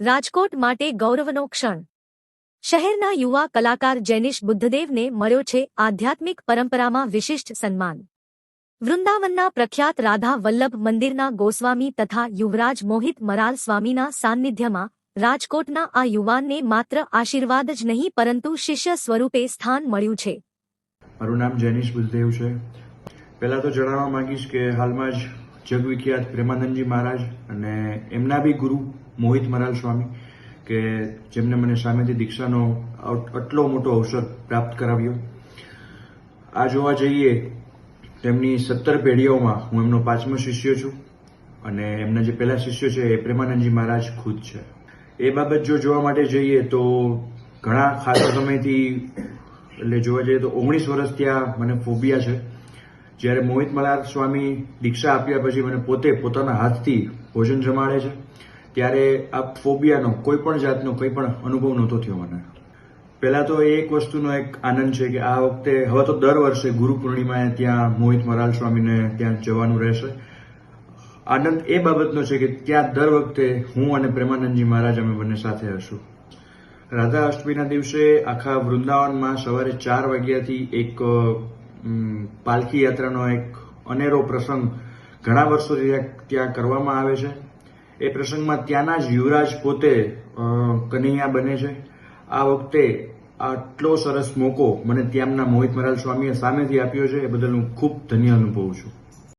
રાજકોટ માટે ગૌરવનો ક્ષણ. શહેરના યુવા કલાકાર જૈનિશ બુદ્ધદેવને મળ્યો છે આધ્યાત્મિક પરંપરામાં વિશિષ્ટ સન્માન. વૃંદાવનના પ્રખ્યાત રાધા વલ્લભ મંદિરના ગોસ્વામી તથા યુવરાજ મોહિત મરાલ સ્વામીના સાન્નિધ્યમાં રાજકોટના આ યુવાનને માત્ર આશીર્વાદ જ નહીં, પરંતુ શિષ્ય સ્વરૂપે સ્થાન મળ્યું છે. મારું નામ જૈનિશ બુદ્ધદેવ છે. પહેલાં તો જણાવવા માંગીશ કે હાલમાં જ જગવિખ્યાત પ્રેમાનંદજી મહારાજ અને એમના બી ગુરુ મોહિત મરાલ સ્વામી, કે જેમને મને સામેથી દીક્ષાનો આટલો મોટો અવસર પ્રાપ્ત કરાવ્યો. આ જોવા જઈએ, તેમની સત્તર પેઢીઓમાં હું એમનો પાંચમો શિષ્ય છું અને એમના જે પહેલા શિષ્ય છે એ પ્રેમાનંદજી મહારાજ ખુદ છે. એ બાબત જો જોવા માટે જઈએ તો ઘણા ખાસા સમયથી, એટલે જોવા જઈએ તો ઓગણીસ વર્ષ ત્યાં મને ફોબિયા છે. જ્યારે મોહિત મલાર સ્વામી દીક્ષા આપ્યા પછી મને પોતે પોતાના હાથથી ભોજન જમાડે છે, ત્યારે આ ફોબિયાનો કોઈ પણ જાતનો કોઈ પણ અનુભવ નહોતો થયો મને. પહેલાં તો એક વસ્તુનો એક આનંદ છે કે આ વખતે, હવે તો દર વર્ષે ગુરુ પૂર્ણિમાએ ત્યાં મોહિત મરાલ સ્વામીને ત્યાં જવાનું રહેશે. આનંદ એ બાબતનો છે કે ત્યાં દર વખતે હું અને પ્રેમાનંદજી મહારાજ અમે બંને સાથે હશું. રાધા અષ્ટમીના દિવસે આખા વૃંદાવનમાં સવારે ચાર વાગ્યાથી એક પાલખી યાત્રાનો એક અનેરો પ્રસંગ ઘણા વર્ષોથી ત્યાં- કરવામાં આવે છે. એ પ્રસંગમાં ત્યાંના જ યુવરાજ પોતે કનૈયા બને છે. આ વખતે આટલો સરસ મોકો મને ત્યાંના મોહિત મરાલ સ્વામીએ સામેથી આપ્યો છે. એ બદલ હું ખૂબ ધન્ય અનુભવું છું.